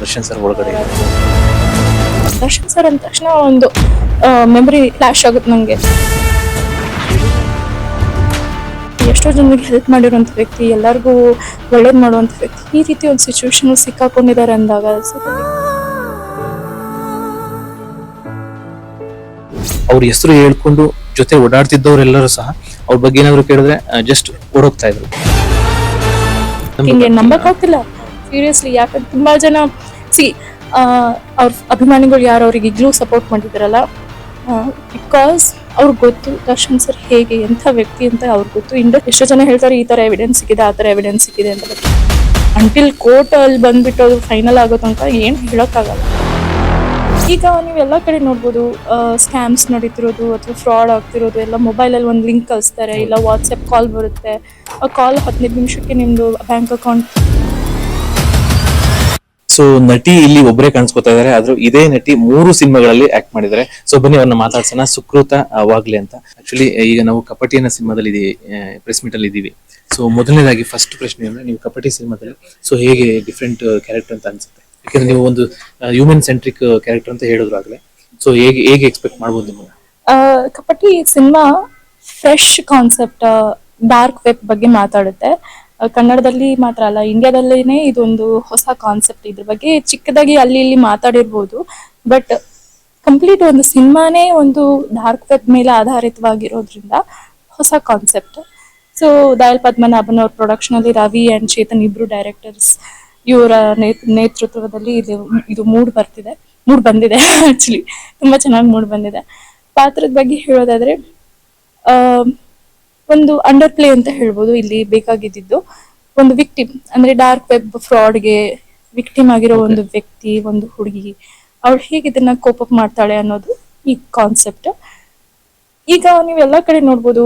Darshan sir ಒಳಗಡೆ Darshan sir ಅಂದ ತಕ್ಷಣ ಒಂದು ಮೆಮೊರಿ ಫ್ಲಾಶ್ ಆಗುತ್ತೆ ನನಗೆ ಎಷ್ಟೋ ಜನರಿಗೆ ಹೆಲ್ಪ್ ಮಾಡಿರುವಂಥ ವ್ಯಕ್ತಿ ಎಲ್ಲರಿಗೂ ಒಳ್ಳೇದು ಮಾಡುವಂಥ ವ್ಯಕ್ತಿ ಈ ರೀತಿ ಒಂದು ಸಿಚುವೇಶನ್ ಸಿಕ್ಕಾಕೊಂಡಿದ್ದಾರೆ ಅಂದಾಗ ಅವ್ರ ಹೆಸರು ಹೇಳ್ಕೊಂಡು ಜೊತೆ ಓಡಾಡ್ತಿದ್ದವರೆಲ್ಲರೂ ಸಹ ಅವ್ರ ಬಗ್ಗೆ ಏನಾದ್ರು ಕೇಳಿದ್ರೆ ಜಸ್ಟ್ ಓಡೋಗ್ತಾ ಇದ್ರು. ಹಿಂಗೆ ನಂಬಕ್ಕಾಗ್ತಿಲ್ಲ ಸೀರಿಯಸ್ಲಿ ಯಾಕಂದ್ರೆ ತುಂಬಾ ಜನ ಸಿ ಅವ್ರ ಅಭಿಮಾನಿಗಳು ಯಾರು ಅವ್ರಿಗೆ ಈಗಲೂ ಸಪೋರ್ಟ್ ಮಾಡಿದಾರಲ್ಲ ಬಿಕಾಸ್ ಅವ್ರಿಗೆ ಗೊತ್ತು ದರ್ಶನ್ ಸರ್ ಹೇಗೆ, ಎಂಥ ವ್ಯಕ್ತಿ ಅಂತ ಅವ್ರಿಗೆ ಗೊತ್ತು. ಇಂಡ ಎಷ್ಟೋ ಜನ ಹೇಳ್ತಾರೆ, ಈ ಥರ ಎವಿಡೆನ್ಸ್ ಸಿಕ್ಕಿದೆ, ಆ ಥರ ಎವಿಡೆನ್ಸ್ ಸಿಕ್ಕಿದೆ ಅಂತ ಅಂಟಿಲ್ ಕೋರ್ಟ್ ಅಲ್ಲಿ ಬಂದ್ಬಿಟ್ಟು ಅದು ಫೈನಲ್ ಆಗೋ ತನಕ ಏನು ಹೇಳೋಕ್ಕಾಗಲ್ಲ. ಈಗ ನೀವು ಎಲ್ಲ ಕಡೆ ನೋಡ್ಬೋದು ಸ್ಕ್ಯಾಮ್ಸ್ ನಡೀತಿರೋದು ಅಥವಾ ಫ್ರಾಡ್ ಆಗ್ತಿರೋದು, ಎಲ್ಲ ಮೊಬೈಲಲ್ಲಿ ಒಂದು ಲಿಂಕ್ ಕಳಿಸ್ತಾರೆ, ಇಲ್ಲ ವಾಟ್ಸಪ್ ಕಾಲ್ ಬರುತ್ತೆ. ಆ ಕಾಲ್ ಹದಿನೈದು ನಿಮಿಷಕ್ಕೆ ನಿಮ್ಮದು ಬ್ಯಾಂಕ್ ಅಕೌಂಟ್ ಸೊ ನಟಿ ಇಲ್ಲಿ ಒಬ್ಬರೇ ಕಾಣಿಸ್ಕೊತಾ ಇದಾರೆ. ಆದ್ರೂ ಇದೇ ನಟಿ ಮೂರು ಸಿನಿಮಾಗಳಲ್ಲಿ ಆಕ್ಟ್ ಮಾಡಿದ್ದಾರೆ. ಸೊ ಬನ್ನಿ ಅವ್ರನ್ನ ಮಾತಾಡ್ಸೋಣ. ಸುಕೃತ ವಾಗ್ಲೆ ಅಂತ. ಆಕ್ಚುಲಿ ಈಗ ನಾವು ಕಪಟಿ ಅನ್ನೋ ಸಿನಿಮಾದಲ್ಲಿ ಇದೀವಿ ಪ್ರೆಸ್ ಮೀಟ್ ಅಲ್ಲಿ ಇದೀವಿ. ಸೊ ಮೊದಲನೇದಾಗಿ ಫಸ್ಟ್ ಪ್ರಶ್ನೆ ಅಂದ್ರೆ ನೀವು ಕಪಟಿ ಸಿನಿಮಾದಲ್ಲಿ ಸೊ ಹೇಗೆ ಡಿಫ್ರೆಂಟ್ ಕ್ಯಾರೆಕ್ಟರ್ ಅಂತ ಅನ್ಸುತ್ತೆ? ಯಾಕಂದ್ರೆ ನೀವು ಒಂದು ಹ್ಯೂಮನ್ ಸೆಂಟ್ರಿಕ್ ಕ್ಯಾರೆಕ್ಟರ್ ಅಂತ ಹೇಳಿದ್ರು ಆಗ್ಲೇ. ಸೊ ಹೇಗೆ ಹೇಗೆ ಎಕ್ಸ್ಪೆಕ್ಟ್ ಮಾಡ್ಬೋದು ನಿಮ್ಮನ್ನ? Kapati cinema fresh concept dark web ಬಗ್ಗೆ ಮಾತಾಡುತ್ತೆ. ಕನ್ನಡದಲ್ಲಿ ಮಾತ್ರ ಅಲ್ಲ, ಇಂಡಿಯಾದಲ್ಲೇನೆ ಇದೊಂದು ಹೊಸ ಕಾನ್ಸೆಪ್ಟ್ ಇದ್ರ ಬಗ್ಗೆ ಚಿಕ್ಕದಾಗಿ ಅಲ್ಲಿ ಇಲ್ಲಿ ಮಾತಾಡಿರ್ಬೋದು. ಬಟ್ ಕಂಪ್ಲೀಟ್ ಒಂದು ಸಿನಿಮಾನೇ ಒಂದು ಡಾರ್ಕ್ ವೆಬ್ ಮೇಲೆ ಆಧಾರಿತವಾಗಿರೋದ್ರಿಂದ ಹೊಸ ಕಾನ್ಸೆಪ್ಟ್ ಸೊ ದಯಾಲ್ ಪದ್ಮನಾಭನ್ ಅವ್ರ ಪ್ರೊಡಕ್ಷನ್ ಅಲ್ಲಿ ರವಿ ಅಂಡ್ ಚೇತನ್ ಇಬ್ರು ಡೈರೆಕ್ಟರ್ಸ್ ಇವರ ನೇತೃತ್ವದಲ್ಲಿ ಇದು ಇದು ಮೂಡ್ ಬರ್ತಿದೆ. ಮೂಡ್ ಬಂದಿದೆ ಆಕ್ಚುಲಿ ತುಂಬಾ ಚೆನ್ನಾಗಿ ಮೂಡ್ ಬಂದಿದೆ. ಪಾತ್ರದ ಬಗ್ಗೆ ಹೇಳೋದಾದ್ರೆ ಒಂದು ಅಂಡರ್ ಪ್ಲೇ ಅಂತ ಹೇಳ್ಬೋದು ಇಲ್ಲಿ ಬೇಕಾಗಿದ್ದು ಒಂದು ವಿಕ್ಟಿಮ್ ಅಂದ್ರೆ ಡಾರ್ಕ್ ವೆಬ್ ಫ್ರಾಡ್ಗೆ ವಿಕ್ಟಿಮ್ ಆಗಿರೋ ಒಂದು ವ್ಯಕ್ತಿ ಒಂದು ಹುಡುಗಿ ಅವಳು ಹೇಗೆ ಇದನ್ನ ಕೋಪ್ ಅಪ್ ಮಾಡ್ತಾಳೆ ಅನ್ನೋದು ಈ ಕಾನ್ಸೆಪ್ಟ್ ಈಗ ನೀವು ಎಲ್ಲ ಕಡೆ ನೋಡ್ಬೋದು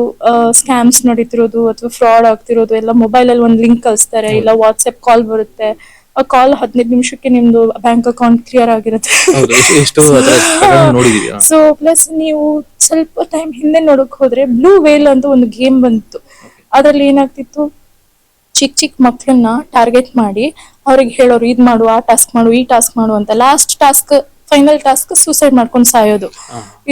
ಸ್ಕ್ಯಾಮ್ಸ್ ನಡೀತಿರೋದು ಅಥವಾ ಫ್ರಾಡ್ ಆಗ್ತಿರೋದು ಎಲ್ಲ ಮೊಬೈಲ್ ಅಲ್ಲಿ ಒಂದು ಲಿಂಕ್ ಕಳಿಸ್ತಾರೆ ಇಲ್ಲ ವಾಟ್ಸ್ಆ್ಯಪ್ ಕಾಲ್ ಬರುತ್ತೆ. ಕಾಲ್ ಹದಿನೈದು ನಿಮಿಷಕ್ಕೆ ನಿಮ್ದು ಬ್ಯಾಂಕ್ ಅಕೌಂಟ್ ಕ್ಲಿಯರ್ ಆಗಿರುತ್ತೆ. ಎಷ್ಟು-. ಸೊ ಪ್ಲಸ್ ನೀವು ಸ್ವಲ್ಪ ಟೈಮ್ ಹಿಂದೆ ನೋಡಕ್ ಹೋದ್ರೆ ಬ್ಲೂ ವೇಲ್ ಅಂತ ಒಂದು ಗೇಮ್ ಬಂತು. ಅದ್ರಲ್ಲಿ ಏನಾಗ್ತಿತ್ತು? ಚಿಕ್ಕ ಚಿಕ್ಕ ಮಕ್ಳನ್ನ ಟಾರ್ಗೆಟ್ ಮಾಡಿ ಅವ್ರಿಗೆ ಹೇಳೋರು ಇದ್ ಮಾಡು ಆ ಟಾಸ್ಕ್ ಮಾಡು ಈ ಟಾಸ್ಕ್ ಮಾಡು ಅಂತ last task final task suicide ಮಾಡ್ಕೊಂಡು ಸಾಯೋದು.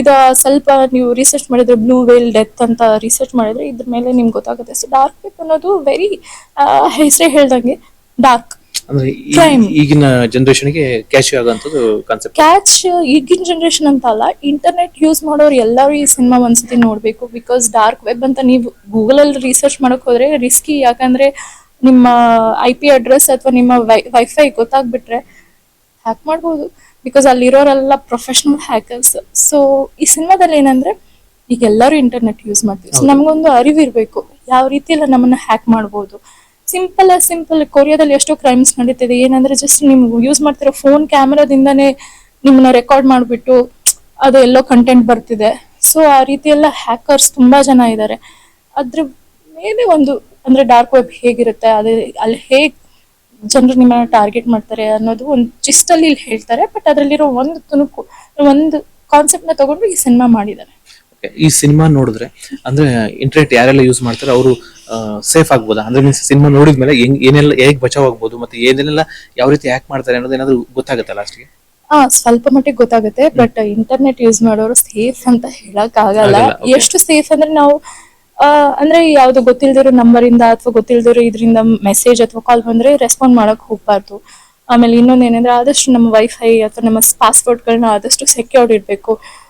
ಇದು ಸ್ವಲ್ಪ ನೀವು ರಿಸರ್ಚ್ ಮಾಡಿದ್ರೆ ಬ್ಲೂ ವೇಲ್ ಡೆತ್ ಅಂತ ರಿಸರ್ಚ್ ಮಾಡಿದ್ರೆ ಇದ್ರ ಮೇಲೆ ನಿಮ್ಗೆ ಗೊತ್ತಾಗುತ್ತೆ. ಸೊ ಡಾರ್ಕ್ ವೆಬ್ ಅನ್ನೋದು ವೆರಿ ಹೆಸರೇ ಹೇಳ್ದಂಗೆ ಡಾರ್ಕ್ ಅಂದ್ರೆ ಈ- Crime. ಈಗಿನ ಜನರೇಷನ್ಗೆ ಕ್ಯಾಶ್ ಆಗೋಂಥದ್ದು ಕಾನ್ಸೆಪ್ಟ್ ಕ್ಯಾಚ್ ಈಗಿನ ಜನರೇಷನ್ ಅಂತ ಅಲ್ಲ ಇಂಟರ್ನೆಟ್ ಯೂಸ್ ಮಾಡೋರು ಎಲ್ಲರೂ ಈ ಸಿನಿಮಾ ಒಂದ್ಸತಿ ನೋಡ್ಬೇಕು ಬಿಕಾಸ್ ಡಾರ್ಕ್ ವೆಬ್ ಅಂತ ನೀವು ಗೂಗಲ್ ಅಲ್ಲಿ ರಿಸರ್ಚ್ ಮಾಡಕ್ ಹೋದ್ರೆ ರಿಸ್ಕಿ ಯಾಕಂದ್ರೆ ನಿಮ್ಮ ಐ ಪಿ ಅಡ್ರೆಸ್ ಅಥವಾ ನಿಮ್ಮ ವೈಫೈ ಗೊತ್ತಾಗ್ಬಿಟ್ರೆ ಹ್ಯಾಕ್ ಮಾಡ್ಬೋದು ಬಿಕಾಸ್ ಅಲ್ಲಿರೋರೆಲ್ಲ ಪ್ರೊಫೆಷನಲ್ ಹ್ಯಾಕರ್ಸ್ ಸೊ ಈ ಸಿನಿಮಾದಲ್ಲಿ ಏನಂದ್ರೆ ಈಗ ಎಲ್ಲರೂ ಇಂಟರ್ನೆಟ್ ಯೂಸ್ ಮಾಡ್ತೀವಿ. ಸೊ ನಮಗೊಂದು ಅರಿವಿರ್ಬೇಕು. ಯಾವ ರೀತಿ ಎಲ್ಲ ನಮ್ಮನ್ನ ಹ್ಯಾಕ್ ಮಾಡ್ಬೋದು? ಸಿಂಪಲ್ ಸಿಂಪಲ್ ಕೊರಿಯಾದಲ್ಲಿ ಎಷ್ಟೋ ಕ್ರೈಮ್ಸ್ ನಡೀತಿದೆ. ಏನಂದ್ರೆ ಜಸ್ಟ್ ನಿಮ್ಗೆ ಯೂಸ್ ಮಾಡ್ತಿರೋ ಫೋನ್ ಕ್ಯಾಮ್ರಾದಿಂದಾನೇ ನಿಮ್ಮನ್ನ ರೆಕಾರ್ಡ್ ಮಾಡಿಬಿಟ್ಟು ಅದು ಎಲ್ಲೋ ಕಂಟೆಂಟ್ ಬರ್ತಿದೆ. ಸೊ ಆ ರೀತಿ ಎಲ್ಲ ಹ್ಯಾಕರ್ಸ್ ತುಂಬಾ ಜನ ಇದ್ದಾರೆ ಅದ್ರ ಮೇಲೆ ಒಂದು, ಅಂದ್ರೆ ಡಾರ್ಕ್ ವೆಬ್ ಹೇಗಿರುತ್ತೆ, ಅದೇ ಅಲ್ಲಿ ಹೇಗ್ ಜನರು ನಿಮ್ಮನ್ನ ಟಾರ್ಗೆಟ್ ಮಾಡ್ತಾರೆ ಅನ್ನೋದು ಒಂದು ಚಿಸ್ಟಲ್ಲಿ ಇಲ್ಲಿ ಹೇಳ್ತಾರೆ. ಬಟ್ ಅದರಲ್ಲಿರೋ ಒಂದು ತುಣುಕು ಒಂದು ಕಾನ್ಸೆಪ್ಟ್ನ ತಗೊಂಡು ಈ ಸಿನಿಮಾ ಮಾಡಿದ್ದಾರೆ. ಈ ಸಿನಿಮಾ ನೋಡಿದ್ರೆ ಅಂದ್ರೆ ಇಂಟರ್ನೆಟ್ ಯಾರೆಲ್ಲ ಯೂಸ್ ಮಾಡ್ತಾರೆ ಅವರು ಸೇಫ್ ಆಗ್ಬೋದಾ? ಅಂದ್ರೆ ಮೀನ್ಸ್ ಸಿನಿಮಾ ನೋಡಿದ್ಮೇಲೆ ಹೆಂಗ್ ಏನೆಲ್ಲ ಹೇಗೆ ಬಚಾವ್ ಆಗ್ಬೋದು ಮತ್ತೆ ಏನೆಲ್ಲ ಯಾವ ರೀತಿ ಹ್ಯಾಕ್ ಮಾಡ್ತಾರೆ ಅನ್ನೋದು ಏನಾದ್ರು ಗೊತ್ತಾಗುತ್ತೆ ಲಾಸ್ಟ್ಗೆ ಆ ಸ್ವಲ್ಪ ಮಟ್ಟಿಗೆ ಗೊತ್ತಾಗುತ್ತೆ ಬಟ್ ಇಂಟರ್ನೆಟ್ ಯೂಸ್ ಮಾಡೋರು ಸೇಫ್ ಅಂತ ಹೇಳಕ್ ಆಗಲ್ಲ ಎಷ್ಟು ಸೇಫ್ ಅಂದ್ರೆ ನಾವು ಅಂದ್ರೆ ಯಾವ್ದು ಗೊತ್ತಿಲ್ದಿರೋ ನಂಬರ್ ಇಂದ ಅಥವಾ ಗೊತ್ತಿಲ್ದಿರೋ ಇದರಿಂದ ಮೆಸೇಜ್ ಅಥವಾ ಕಾಲ್ ಬಂದ್ರೆ ರೆಸ್ಪಾಂಡ್ ಮಾಡಕ್ ಹೋಗ್ಬಾರ್ದು. ಆಮೇಲೆ ಇನ್ನೊಂದ್ ಏನಂದ್ರೆ ಆದಷ್ಟು ನಮ್ಮ ವೈಫೈ ಅಥವಾ ನಮ್ಮ ಪಾಸ್ವರ್ಡ್ ಗಳನ್ನ ಆದಷ್ಟು ಸೆಕ್ಯೂರ್ಡ್ ಇಡ್ಬೇಕು. ಆ,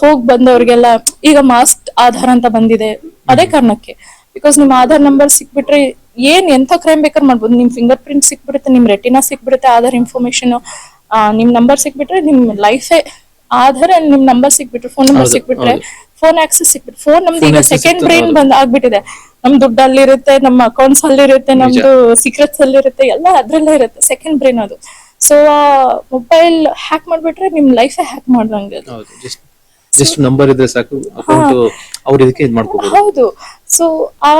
ಹೋಗ್ ಬಂದವ್ರಿಗೆಲ್ಲ ಈಗ ಮಾಸ್ಕ್ ಆಧಾರ್ ಅಂತ ಬಂದಿದೆ. ಅದೇ ಕಾರಣಕ್ಕೆ. ಬಿಕಾಸ್ ನಿಮ್ ಆಧಾರ್ ನಂಬರ್ ಸಿಕ್ಬಿಟ್ರೆ ಏನ್ ಎಂತ ಕ್ರೈಮ್ ಬೇಕಾದ್ರೆ ಮಾಡ್ಬೋದು. ನಿಮ್ ಫಿಂಗರ್ ಪ್ರಿಂಟ್ ಸಿಕ್ಬಿಡುತ್ತೆ ನಿಮ್ ರೆಟಿನಾ ಸಿಕ್ಬಿಡುತ್ತೆ ಆಧಾರ್ ಇನ್ಫಾರ್ಮೇಶನ್ ನಿಮ್ ನಂಬರ್ ಸಿಕ್ಬಿಟ್ರೆ ನಿಮ್ ಲೈಫೇ ಆಧಾರ್ ನಿಮ್ ನಂಬರ್ ಸಿಕ್ಬಿಟ್ರೆ ಫೋನ್ ನಂಬರ್ ಸಿಕ್ಬಿಟ್ರೆ ಫೋನ್ ಆಕ್ಸೆಸ್ ಸಿಕ್ಬಿಟ್ಟು ಫೋನ್ ನಮ್ದು ಈಗ ಸೆಕೆಂಡ್ ಬ್ರೈನ್. ಬಂದ್ ಆಗ್ಬಿಟ್ಟಿದೆ. ನಮ್ ದುಡ್ಡು ಅಲ್ಲಿರುತ್ತೆ ನಮ್ಮ ಅಕೌಂಟ್ಸ್ ಅಲ್ಲಿರುತ್ತೆ ನಮ್ದು ಸೀಕ್ರೆಟ್ಸ್ ಅಲ್ಲಿರುತ್ತೆ ಎಲ್ಲ ಅದ್ರಲ್ಲೇ ಇರುತ್ತೆ ಸೆಕೆಂಡ್ ಬ್ರೈನ್ ಅದು. ಸೊ ಮೊಬೈಲ್ ಹ್ಯಾಕ್ ಮಾಡ್ಬಿಟ್ರೆ ನಿಮ್ ಲೈಫೇ ಹ್ಯಾಕ್ ಮಾಡ್ದಂಗೆ ಜಸ್ಟ್ ನಂಬರ್ ಇದ್ರೆ ಸಾಕು ಅಕೌಂಟ್ ಅವ್ರ ಇದಕ್ಕೆ ಇದು ಮಾಡ್ಕೋಬಹುದು ಹೌದು. ಸೊ ಆ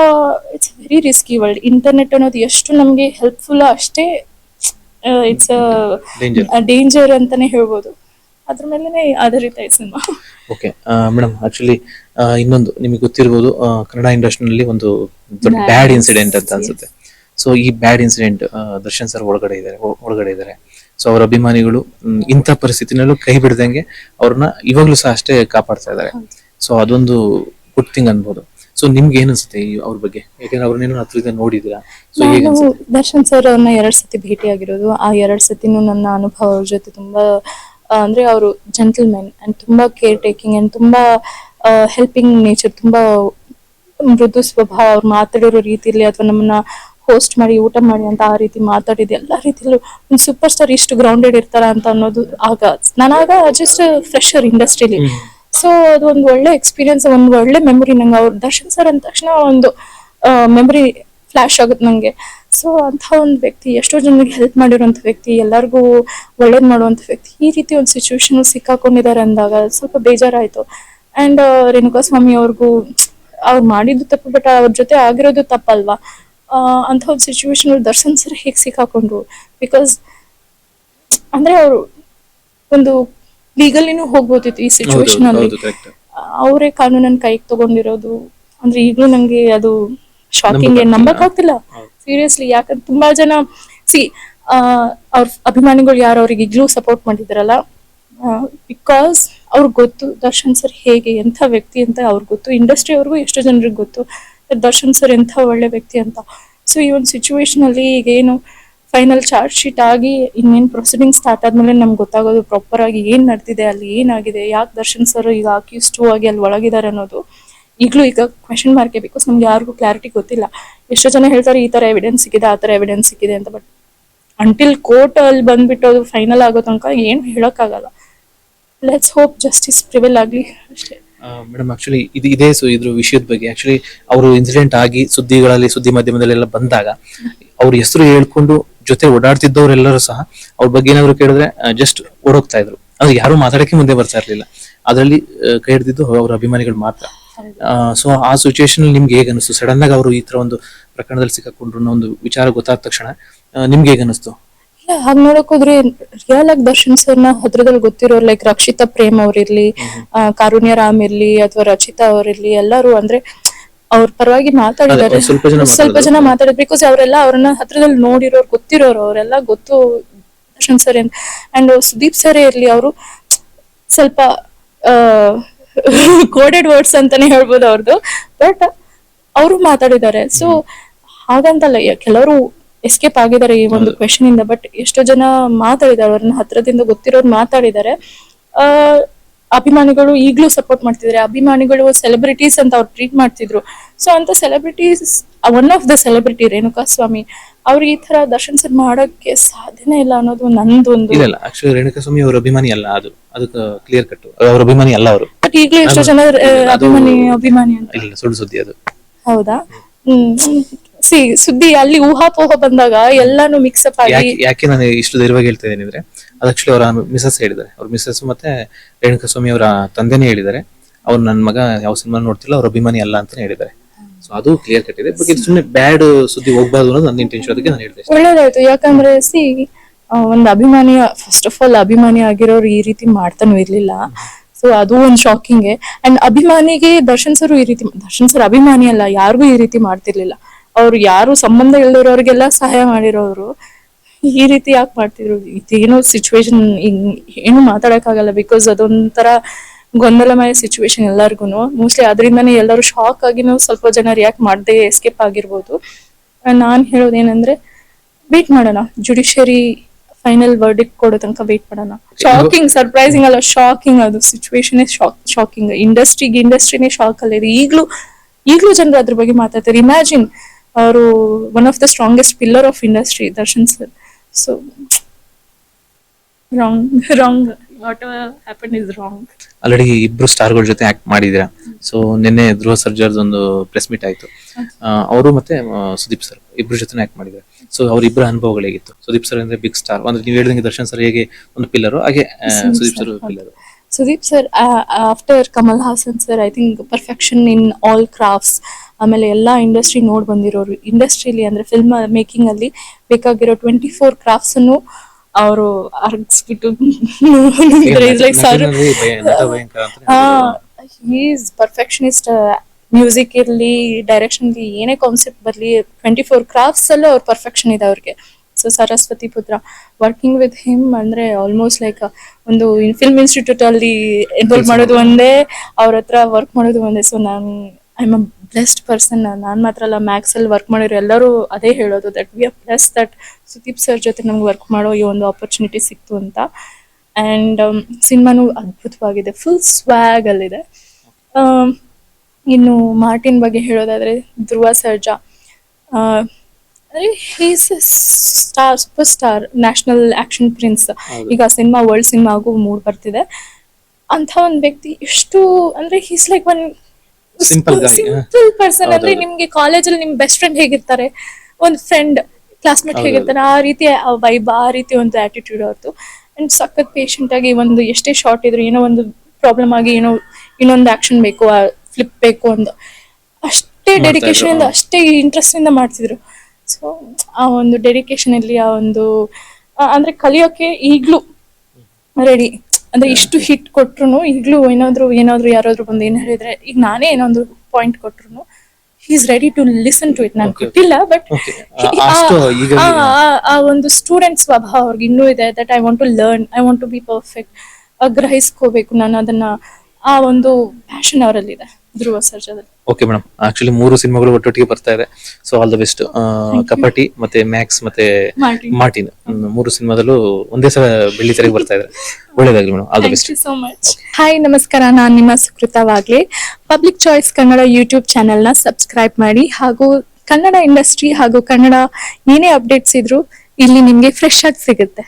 it's very risky world internet ಅನ್ನೋದು ಎಷ್ಟು ನಮಗೆ ಹೆಲ್ಪ್ಫುಲ್ ಅಷ್ಟೇ ಇಟ್ಸ್ ಡೇಂಜರ್ ಡೇಂಜರ್ ಅಂತಾನೆ ಹೇಳ್ಬೋದು. ಅದ್ರ ಮೇಲೆನೆ ಆಧಾರಿತ ಈ ಸಿನಿಮಾ. ಓಕೆ ಮೇಡಮ್ ಆಕ್ಚುಲಿ ಇನ್ನೊಂದು ನಿಮಗೆ ಗೊತ್ತಿರ್ಬೋದು ಆ, ಕನ್ನಡ ಇಂಡಸ್ಟ್ರಿನಲ್ಲಿ ಒಂದು ದೊಡ್ಡ ಬ್ಯಾಡ್ ಇನ್ಸಿಡೆಂಟ್ ಅಂತ ಅನ್ಸುತ್ತೆ. ಸೊ ಈ ಬ್ಯಾಡ್ ಇನ್ಸಿಡೆಂಟ್ ದರ್ಶನ್ ಸರ್ ಒಳಗಡೆ ಇದ್ದಾರೆ ಒಳಗಡೆ ಇದ್ದಾರೆ. ಸೊ ಅವ್ರ ಅಭಿಮಾನಿಗಳು ಇಂಥ ಪರಿಸ್ಥಿತಿನಲ್ಲೂ ಕೈ ಬಿಡದಂಗೆ ಅವ್ರನ್ನ ಇವಾಗ್ಲೂ ಸಹ ಅಷ್ಟೇ ಕಾಪಾಡ್ತಾ ಇದ್ದಾರೆ. ಸೊ ಅದೊಂದು ಗುಡ್ ಥಿಂಗ್ ಅನ್ಬೋದು. ಸೊ ನಿಮ್ಗೆ ಏನ್ ಅನ್ಸುತ್ತೆ ಅವ್ರ ಬಗ್ಗೆ? ಯಾಕಂದ್ರೆ ಅವ್ರನ್ನೇನು ಹತ್ರದ ನೋಡಿದಿರಾ ನಾನು ದರ್ಶನ್ ಸರ್ ಅವ್ರನ್ನ ಎರಡ್ ಸತಿ ಭೇಟಿಯಾಗಿರೋದು. ಆ ಎರಡ್ ಸತಿನೂ ನನ್ನ ಅನುಭವ ಅವ್ರ ಜೊತೆ ತುಂಬಾ ಅಂದ್ರೆ ಅವರು ಜೆಂಟಲ್ಮೆನ್ ಅಂಡ್ ತುಂಬಾ ಕೇರ್ ಟೇಕಿಂಗ್ ಅಂಡ್ ತುಂಬಾ ಹೆಲ್ಪಿಂಗ್ ನೇಚರ್ ತುಂಬಾ ಮೃದು ಸ್ವಭಾವ ಅವ್ರು ಮಾತಾಡಿರೋ ರೀತಿಯಲ್ಲಿ ಅಥವಾ ನಮ್ಮನ್ನ ಹೋಸ್ಟ್ ಮಾಡಿ ಊಟ ಮಾಡಿ ಅಂತ ಆ ರೀತಿ ಮಾತಾಡಿದ್ದು. ಎಲ್ಲ ರೀತಿಯಲ್ಲೂ ಒಂದು ಸೂಪರ್ ಸ್ಟಾರ್ ಇಷ್ಟು ಗ್ರೌಂಡೆಡ್ ಇರ್ತಾರ ಅಂತ ಅನ್ನೋದು ಆಗ ನಾನಾಗ ಜಸ್ಟ್ ಫ್ರೆಶರ್ ಇಂಡಸ್ಟ್ರಿಲಿ ಸೊ ಅದು ಒಂದು ಒಳ್ಳೆ ಎಕ್ಸ್ಪೀರಿಯನ್ಸ್ ಒಂದು ಒಳ್ಳೆ ಮೆಮೊರಿ ನಂಗೆ. ಅವ್ರ ದರ್ಶನ್ ಸರ್ ಅಂದ ತಕ್ಷಣ ಒಂದು ಮೆಮೊರಿ ಫ್ಲಾಶ್ ಆಗುತ್ತೆ ನಂಗೆ. ಸೊ ಅಂತ ಒಂದು ವ್ಯಕ್ತಿ ಎಷ್ಟೋ ಜನರಿಗೆ ಹೆಲ್ಪ್ ಮಾಡಿರುವಂತ ವ್ಯಕ್ತಿ ಎಲ್ಲರಿಗೂ ಒಳ್ಳೇದು ಮಾಡುವಂತ ವ್ಯಕ್ತಿ ಈ ರೀತಿ ಒಂದು ಸಿಚುವೇಶನ್ ಸಿಕ್ಕಾಕೊಂಡಿದ್ದಾರೆ ಅಂದಾಗ ಸ್ವಲ್ಪ ಬೇಜಾರಾಯ್ತು. ಅಂಡ್ ರೇಣುಕಾ ಸ್ವಾಮಿ ಅವ್ರಿಗೂ ಅವ್ರು ಮಾಡಿದ್ದು ತಪ್ಪು ಬಟ್ ಅವ್ರ ಜೊತೆ ಆಗಿರೋದು ತಪ್ಪಲ್ವಾ? ಅಂಥ ಒಂದು ಸಿಚುವೇಶನ್ ದರ್ಶನ್ ಸರ್ ಹೇಗೆ ಸಿಕ್ಕಾಕೊಂಡ್ರು? ಬಿಕಾಸ್ ಅಂದ್ರೆ ಅವರು ಒಂದು ಲೀಗಲಿನೂ ಹೋಗ್ಬೋದಿತ್ತು ಈ ಸಿಚುವೇಶನ್ ಅಲ್ಲಿ. ಅವರೇ ಕಾನೂನನ್ನ ಕೈಗೆ ತಗೊಂಡಿರೋದು. ಅಂದ್ರೆ ಈಗಲೂ ನಂಗೆ ಅದು ಶಾಕಿಂಗ್ ಏನ್ ನಂಬಕ್ ಆಗ್ತಿಲ್ಲ. ಸೀರಿಯಸ್ಲಿ ಯಾಕಂದ್ರೆ ತುಂಬಾ ಜನ ಸಿ ಅವ್ರ ಅಭಿಮಾನಿಗಳು ಯಾರು ಅವ್ರಿಗೆ ಈಗಲೂ ಸಪೋರ್ಟ್ ಮಾಡಿದಾರಲ್ಲ ಬಿಕಾಸ್ ಅವ್ರಿಗೆ ಗೊತ್ತು ದರ್ಶನ್ ಸರ್ ಹೇಗೆ ಎಂಥ ವ್ಯಕ್ತಿ ಅಂತ ಅವ್ರಿಗೆ ಗೊತ್ತು. ಇಂಡಸ್ಟ್ರಿ ಅವ್ರಿಗೂ ಎಷ್ಟೋ ಜನರಿಗೆ ಗೊತ್ತು. ದರ್ಶನ್ ಸರ್ ಎಂಥ ಒಳ್ಳೆ ವ್ಯಕ್ತಿ ಅಂತ. ಸೊ ಈ ಒಂದು ಸಿಚುವೇಶನ್ ಅಲ್ಲಿ ಈಗ ಏನು ಫೈನಲ್ ಚಾರ್ಜ್ ಶೀಟ್ ಆಗಿ ಇನ್ನೇನು ಪ್ರೊಸೀಡಿಂಗ್ ಸ್ಟಾರ್ಟ್ ಆದ್ಮೇಲೆ ನಮ್ಗೆ ಗೊತ್ತಾಗೋದು ಪ್ರಾಪರ್ ಆಗಿ ಏನ್ ನಡೆದಿದೆ, ಅಲ್ಲಿ ಏನಾಗಿದೆ, ಯಾಕೆ ದರ್ಶನ್ ಸರ್ ಈಗ ಅಕ್ಯೂಸ್ಟು ಆಗಿ ಅಲ್ಲಿ ಒಳಗಿದ್ದಾರೆ ಅನ್ನೋದು ಈಗಲೂ ಈಗ ಕ್ವೆಶನ್ ಮಾರ್ಕೆ ಬಿಕಾಸ್ ನಮ್ಗೆ ಯಾರಿಗೂ ಕ್ಲಾರಿಟಿ ಗೊತ್ತಿಲ್ಲ. ಎಷ್ಟೋ ಜನ ಹೇಳ್ತಾರೆ, ಈ ತರ ಎವಿಡೆನ್ಸ್ ಸಿಕ್ಕಿದೆ, ಆ ತರ ಎವಿಡೆನ್ಸ್ ಸಿಕ್ಕಿದೆ ಅಂತ ಬಟ್ ಅಂಟಿಲ್ ಕೋರ್ಟ್ ಅಲ್ಲಿ ಬಂದ್ಬಿಟ್ಟು ಅದು ಫೈನಲ್ ಆಗೋ ತನಕ ಏನು ಹೇಳೋಕ್ಕಾಗಲ್ಲ. ಲೆಟ್ಸ್ ಹೋಪ್ ಜಸ್ಟಿಸ್ ಪ್ರಿವೆಲ್ ಆಗಲಿ ಅಷ್ಟೇ. ಮೇಡಮ್ ಆಕ್ಚುಲಿ ಇದು ಇದೇ. ಸೊ ಇದ್ರ ವಿಷಯದ ಬಗ್ಗೆ ಆಕ್ಚುಲಿ ಅವರು ಇನ್ಸಿಡೆಂಟ್ ಆಗಿ ಸುದ್ದಿಗಳಲ್ಲಿ, ಸುದ್ದಿ ಮಾಧ್ಯಮದಲ್ಲೆಲ್ಲ ಬಂದಾಗ ಅವ್ರ ಹೆಸರು ಹೇಳ್ಕೊಂಡು ಜೊತೆ ಓಡಾಡ್ತಿದ್ದವರೆಲ್ಲರೂ ಸಹ ಅವ್ರ ಬಗ್ಗೆ ಏನಾದ್ರು ಕೇಳಿದ್ರೆ ಜಸ್ಟ್ ಓಡೋಗ್ತಾ ಇದ್ರು. ಅದು ಯಾರು ಮಾತಾಡಕ್ಕೆ ಮುಂದೆ ಬರ್ತಾ ಇರ್ಲಿಲ್ಲ. ಅದರಲ್ಲಿ ಕೈ ಹಿಡಿದಿದ್ದು ಅವ್ರ ಅಭಿಮಾನಿಗಳು ಮಾತ್ರ. ಸೊ ಆ ಸಿಚುವೇಶನ್ ನಿಮ್ಗೆ ಹೇಗೆ ಅನಿಸ್ತು ಸಡನ್ ಆಗಿ ಅವರು ಈ ತರ ಒಂದು ಪ್ರಕರಣದಲ್ಲಿ ಸಿಕ್ಕಾಕೊಂಡ್ರು ಒಂದು ವಿಚಾರ ಗೊತ್ತಾದ ತಕ್ಷಣ ನಿಮ್ಗೆ ಹೇಗೆ ಅನಿಸ್ತು ಇಲ್ಲ ಹಾಗೆ ನೋಡಕ್ ಹೋದ್ರೆ ರಿಯಲ್ ಆಗಿ ದರ್ಶನ್ ಸರ್ನ ಹತ್ರದಲ್ಲಿ ಗೊತ್ತಿರೋರು ಲೈಕ್ ರಕ್ಷಿತಾ ಪ್ರೇಮ್ ಅವ್ರಿರ್ಲಿ ಕಾರುಣ್ಯ ರಾಮ್ ಇರ್ಲಿ ಅಥವಾ ರಚಿತಾ ಅವ್ರಿರ್ಲಿ ಎಲ್ಲಾರು ಅಂದ್ರೆ ಅವ್ರ ಪರವಾಗಿ ಮಾತಾಡಿದಾರೆ ಸ್ವಲ್ಪ ಜನ ಮಾತಾಡಿದ್ರು ಬಿಕಾಸ್ ಅವರೆಲ್ಲ ಅವ್ರನ್ನ ಹತ್ರದಲ್ಲಿ ನೋಡಿರೋರು ಗೊತ್ತಿರೋರು ಅವರೆಲ್ಲ ಗೊತ್ತು Darshan sir and Sudeep sir ಇರ್ಲಿ ಅವರು ಸ್ವಲ್ಪ ಕೋಡೆಡ್ ವರ್ಡ್ಸ್ ಅಂತಾನೆ ಹೇಳ್ಬೋದು ಅವ್ರದ್ದು ಬಟ್ ಅವರು ಮಾತಾಡಿದ್ದಾರೆ. ಸೊ ಹಾಗಂತಲ್ಲ ಕೆಲವರು ಎಸ್ಕೇಪ್ ಆಗಿದ್ದಾರೆ ಈ ಒಂದು ಕ್ವೆಶನ್ ಇಂದ. ಬಟ್ ಎಷ್ಟೋ ಜನ ಮಾತಾಡಿದ್ದಾರೆ ಅವ್ರನ್ನ ಹತ್ರದಿಂದ ಗೊತ್ತಿರೋರು ಮಾತಾಡಿದ್ದಾರೆ. ಅಭಿಮಾನಿಗಳು ಈಗಲೂ ಸಪೋರ್ಟ್ ಮಾಡ್ತಿದ್ದಾರೆ. ಅಭಿಮಾನಿಗಳು ಸೆಲೆಬ್ರಿಟೀಸ್ ಅಂತ ಅವ್ರು ಟ್ರೀಟ್ ಮಾಡ್ತಿದ್ರು. ಸೊ ಅಂತ celebrities one of the celebrity Renuka Swamy ಅವ್ರು ಈ ತರ ದರ್ಶನ್ ಸರ್ ಮಾಡಕ್ಕೆ ಸಾಧ್ಯನೇ ಇಲ್ಲ ಅನ್ನೋದು ನಂದೊಂದು ಇಲ್ಲ ಇಲ್ಲ. ರೇಣುಕಾ ರೇಣುಕಾಸ್ವಾಮಿ ಅವ್ರ ಅಭಿಮಾನಿ ಅಲ್ಲ ಅದು. ಅದಕ್ಕೆ ಕ್ಲಿಯರ್ ಕಟ್ ಅವ್ರ ಅಭಿಮಾನಿ ಅಲ್ಲ ಅವರು. ಬಟ್ ಈಗಲೂ ಎಷ್ಟೋ ಜನ ಅಭಿಮಾನಿ ಅಭಿಮಾನಿ ಅಂತ. ಇಲ್ಲ ಸುಳ್ಳು ಸುದ್ದಿ ಅದು. ಹೌದಾ? ಹ್ಮ್. ಸಿ ಸುದ್ದಿ ಅಲ್ಲಿ ಊಹಾಪೋಹ ಬಂದಾಗ ಎಲ್ಲಾನು ಮಿಕ್ಸಪ್ ಆಗಿ ಯಾಕೆ ಯಾಕೆ ನಾನು ಇಷ್ಟು ಧೈರ್ಯವಾಗಿ ಹೇಳ್ತಾ ಇದ್ದೀನಿ ಅಂದ್ರೆ ಅದು ಆಕ್ಚುಲಿ ಅವರ ಮಿಸಸ್ ಹೇಳಿದ್ದಾರೆ. ಅವ್ರ ಮಿಸಸ್ ಮತ್ತೆ ರೇಣುಕಾಸ್ವಾಮಿ ಅವರ ತಂದೆನೇ ಹೇಳಿದ್ದಾರೆ. ಅವ್ರು ನನ್ನ ಮಗ ಯಾವ ಸಿನಿಮಾ ನೋಡ್ತಿಲ್ಲ ಅವ್ರ ಅಭಿಮಾನಿ ಅಲ್ಲ ಅಂತಾನೆ ಹೇಳಿದ್ದಾರೆ. ಸೊ ಅದು ಕ್ಲಿಯರ್ ಬಟ್ ಇದು. ಸುಮ್ಮನೆ ಬ್ಯಾಡ್ ಸುದ್ದಿ ಹೋಗ್ಬಾರ್ದು ಅನ್ನೋದು ನನ್ನ ಇಂಟೆನ್ಷನ್ ಅದಕ್ಕೆ ನಾನು ಹೇಳಿದೆ ಒಳ್ಳೇದಾಯ್ತು. ಯಾಕಂದ್ರೆ ಸಿ ಒಂದು ಅಭಿಮಾನಿ ಫಸ್ಟ್ ಆಫ್ ಆಲ್ ಅಭಿಮಾನಿ ಆಗಿರೋರು ಈ ರೀತಿ ಮಾಡ್ತಾನೂ ಇರ್ಲಿಲ್ಲ. ಸೊ ಅದು ಒಂದು ಶಾಕಿಂಗ್ ಅಂಡ್ ಅಭಿಮಾನಿಗೆ ದರ್ಶನ್ ಸರ್ ಈ ರೀತಿ ದರ್ಶನ್ ಸರ್ ಅಭಿಮಾನಿ ಅಲ್ಲ ಯಾರಿಗೂ ಈ ರೀತಿ ಮಾಡ್ತಿರ್ಲಿಲ್ಲ. ಅವ್ರು ಯಾರು ಸಂಬಂಧ ಇಲ್ದಿರೋರಿಗೆಲ್ಲ ಸಹಾಯ ಮಾಡಿರೋರು ಈ ರೀತಿ ಯಾಕೆ ಮಾಡ್ತಿದ್ರು? ಇದೇನೋ ಸಿಚುವೇಶನ್ ಏನು ಮಾತಾಡಕ್ಕಾಗಲ್ಲ ಬಿಕಾಸ್ ಅದೊಂಥರ ಗೊಂದಲಮಯ ಸಿಚುವೇಶನ್ ಎಲ್ಲರಿಗೂ ಮೋಸ್ಟ್ಲಿ ಅದರಿಂದನೇ ಎಲ್ಲರೂ ಶಾಕ್ ಆಗಿನೂ ಸ್ವಲ್ಪ ಜನ ರಿಯಾಕ್ಟ್ ಮಾಡದೆ ಎಸ್ಕೇಪ್ ಆಗಿರ್ಬೋದು. ನಾನು ಹೇಳೋದೇನಂದ್ರೆ ವೇಟ್ ಮಾಡೋಣ. ಜುಡಿಷಿಯರಿ ಫೈನಲ್ ವರ್ಡಿಕ್ ಕೊಡೋ ತನಕ ವೇಟ್ ಮಾಡೋಣ. ಶಾಕಿಂಗ್ ಸರ್ಪ್ರೈಸಿಂಗ್ ಅಲ್ಲ ಶಾಕಿಂಗ್ ಅದು. ಸಿಚುವೇಶನ್ ಶಾಕ್ ಶಾಕಿಂಗ್ ಇಂಡಸ್ಟ್ರಿಗೆ ಇಂಡಸ್ಟ್ರಿನೇ ಶಾಕ್ ಅಲ್ಲಿ. ಈಗಲೂ ಈಗಲೂ ಜನರು ಅದ್ರ ಬಗ್ಗೆ ಮಾತಾಡ್ತಾರೆ. ಇಮ್ಯಾಜಿನ್ ಅವರು one of the strongest pillar of industry Darshan sir so wrong wrong what happen is wrong already ಇಬ್ರು ಸ್ಟಾರ್ಗಳ ಜೊತೆ ಆಕ್ಟ್ ಮಾಡಿದೀರಾ ಸೊ ನಿನ್ನೆ ಧ್ರುವ ಸರ್ಜಾರ್ದು ಒಂದು ಪ್ರೆಸ್ ಮೀಟ್ ಆಯ್ತು. ಅವರು ಮತ್ತೆ ಸುದೀಪ್ ಸರ್ ಇಬ್ರು ಜೊತೆ ಆಕ್ಟ್ ಮಾಡಿದ್ದಾರೆ. ಸೊ ಅವ್ರಿಬ್ಬರ ಅನುಭವಗಳು ಹೇಗಿತ್ತು? ಸುದೀಪ್ ಸರ್ ಅಂದ್ರೆ ಬಿಗ್ ಸ್ಟಾರ್ ಅಂದ್ರೆ ನೀವು ಹೇಳಿದಂಗೆ ದರ್ಶನ್ ಸರ್ ಹೇಗೆ ಒಂದು ಪಿಲ್ಲರ್ ಹಾಗೆ Sudeep sir pillar Sudeep sir after Kamal Haasan sir I think perfection in all crafts ಆಮೇಲೆ ಎಲ್ಲ ಇಂಡಸ್ಟ್ರಿ ನೋಡಿ ಬಂದಿರೋರು. ಇಂಡಸ್ಟ್ರಿಲಿ ಅಂದ್ರೆ ಫಿಲ್ಮ್ ಮೇಕಿಂಗ್ ಅಲ್ಲಿ ಬೇಕಾಗಿರೋ ಟ್ವೆಂಟಿ ಫೋರ್ ಕ್ರಾಫ್ಟ್ಸ್ ಅನ್ನು ಅವರು ಅರ್ಗಿಸ್ಬಿಟ್ಟು like sir is perfectionist music ಇರಲಿ ಡೈರೆಕ್ಷನ್ ಏನೇ ಕಾನ್ಸೆಪ್ಟ್ ಬರಲಿ ಟ್ವೆಂಟಿ ಫೋರ್ ಕ್ರಾಫ್ಟ್ಸ್ ಅಲ್ಲೂ ಅವ್ರ ಪರ್ಫೆಕ್ಷನ್ ಇದೆ ಅವ್ರಿಗೆ. So Saraswati Putra working with him ಅಂದ್ರೆ ಆಲ್ಮೋಸ್ಟ್ ಲೈಕ್ ಒಂದು ಫಿಲ್ಮ್ ಇನ್ಸ್ಟಿಟ್ಯೂಟ್ ಅಲ್ಲಿ ಎನ್ರೋಲ್ ಮಾಡೋದು ಒಂದೇ ಅವ್ರ ಹತ್ರ ವರ್ಕ್ ಮಾಡೋದು ಒಂದೇ. ಸೊ ನಾನು I am a blessed person ನಾನು ಮಾತ್ರ ಅಲ್ಲ ಮ್ಯಾಕ್ಸ್ ಅಲ್ಲಿ ವರ್ಕ್ ಮಾಡಿರೋ ಎಲ್ಲರೂ ಅದೇ ಹೇಳೋದು that we are plus that Sudeep sir ಜೊತೆ ನಮ್ಗೆ ವರ್ಕ್ ಮಾಡೋ ಈ ಒಂದು ಆಪರ್ಚುನಿಟಿ ಸಿಕ್ತು ಅಂತ. ಅಂಡ್ ಸಿನಿಮಾನು ಅದ್ಭುತವಾಗಿದೆ. ಫುಲ್ ಸ್ವಾಗ್ ಅಲ್ಲಿದೆ. ಆಮ್, ಇನ್ನು ಮಾರ್ಟಿನ್ ಬಗ್ಗೆ ಹೇಳೋದಾದ್ರೆ ಧ್ರುವ ಸರ್ಜಾ. ಅಂದರೆ he's star super star national action prince ಈಗ ಸಿನಿಮಾ ವರ್ಲ್ಡ್ ಸಿನಿಮಾ ಆಗು ಮೂಡ್ ಬರ್ತಿದೆ. ಅಂತ ಒಂದ್ ವ್ಯಕ್ತಿ ಎಷ್ಟು ಅಂದ್ರೆ he's like one simple person ಅಂದ್ರೆ. ನಿಮ್ಗೆ ಕಾಲೇಜಲ್ಲಿ ನಿಮ್ ಬೆಸ್ಟ್ ಫ್ರೆಂಡ್ ಹೇಗಿರ್ತಾರೆ? ಒಂದ್ ಫ್ರೆಂಡ್ ಕ್ಲಾಸ್ಮೇಟ್ ಹೇಗಿರ್ತಾರೆ? ಆ ರೀತಿ ವೈಬ್ ಆ ರೀತಿ ಒಂದು ಆಟಿಟ್ಯೂಡ್ ಅವ್ರದ್ದು ಅಂಡ್ ಸಖತ್ ಪೇಷಂಟ್ ಆಗಿ ಒಂದು ಎಷ್ಟೇ ಶಾರ್ಟ್ ಇದ್ರು ಏನೋ ಒಂದು ಪ್ರಾಬ್ಲಮ್ ಆಗಿ ಏನೋ ಇನ್ನೊಂದು ಆಕ್ಷನ್ ಬೇಕು ಫ್ಲಿಪ್ ಬೇಕು ಅಂತ ಅಷ್ಟೇ ಡೆಡಿಕೇಶನ್ ಇಂದ ಅಷ್ಟೇ ಇಂಟ್ರೆಸ್ಟ್ ಇಂದ ಮಾಡ್ತಿದ್ರು. ಸೊ ಆ ಒಂದು ಡೆಡಿಕೇಶನ್ ಅಲ್ಲಿ ಆ ಒಂದು ಆ, ಅಂದ್ರೆ ಕಲಿಯೋಕೆ ಈಗ್ಲೂ ರೆಡಿ ಅಂದ್ರೆ ಇಷ್ಟು ಹಿಟ್ ಕೊಟ್ರು ಈಗ್ಲೂ ಏನಾದ್ರು ಏನಾದ್ರು ಯಾರಾದ್ರೂ ಬಂದು ಏನ್ ಹೇಳಿದ್ರೆ ಈಗ ನಾನೇ ಏನೊಂದು ಪಾಯಿಂಟ್ ಕೊಟ್ರು is ready to listen to it ನಾನು Okay, okay. ಕೊಟ್ಟಿಲ್ಲ ಬಟ್ Okay. ಆ- ಅಷ್ಟು ಈಗ ಆ ಒಂದು ಸ್ಟೂಡೆಂಟ್ ಸ್ವಭಾವ ಅವ್ರಿಗೆ ಇನ್ನೂ ಇದೆ that I want to learn I want to be perfect ಗ್ರಹಿಸ್ಕೋಬೇಕು ನಾನು ಅದನ್ನ ಆ ಒಂದು ಪ್ಯಾಷನ್ ಅವರಲ್ಲಿದೆ. ಧ್ರುವ ಸರ್ಜಾದಲ್ಲಿ ಓಕೆ ಮೇಡಮ್ ಆಕ್ಚುಲಿ ಮೂರು ಸಿನಿಮಾಗಳು ಒಟ್ಟೊಟ್ಟಿಗೆ ಬರ್ತಾ ಇದೆ. So all the best Kapati ಮತ್ತೆ ಮ್ಯಾಕ್ಸ್ ಮತ್ತೆ Martin. ಮಾರ್ಟಿನ್ ಮೂರು ಸಿನಿಮಾದಲ್ಲೂ ಒಂದೇ ಸಲ ಬೆಳ್ಳಿ ತೆರೆಗೆ ಬರ್ತಾ ಇದ್ದಾರೆ. ಒಳ್ಳೇದಾಗ್ಲಿ madam all the best you so much hi ನಮಸ್ಕಾರ. ನಾನು ನಿಮ್ಮ Sukrutha Wagle. Public choice Kannada YouTube ಚಾನೆಲ್ನ ಸಬ್ಸ್ಕ್ರೈಬ್ ಮಾಡಿ. ಹಾಗೂ ಕನ್ನಡ ಇಂಡಸ್ಟ್ರಿ ಹಾಗೂ ಕನ್ನಡ ಏನೇ ಅಪ್ಡೇಟ್ಸ್ ಇದ್ರು ಇಲ್ಲಿ ನಿಮಗೆ ಫ್ರೆಶ್ ಆಗಿ ಸಿಗುತ್ತೆ.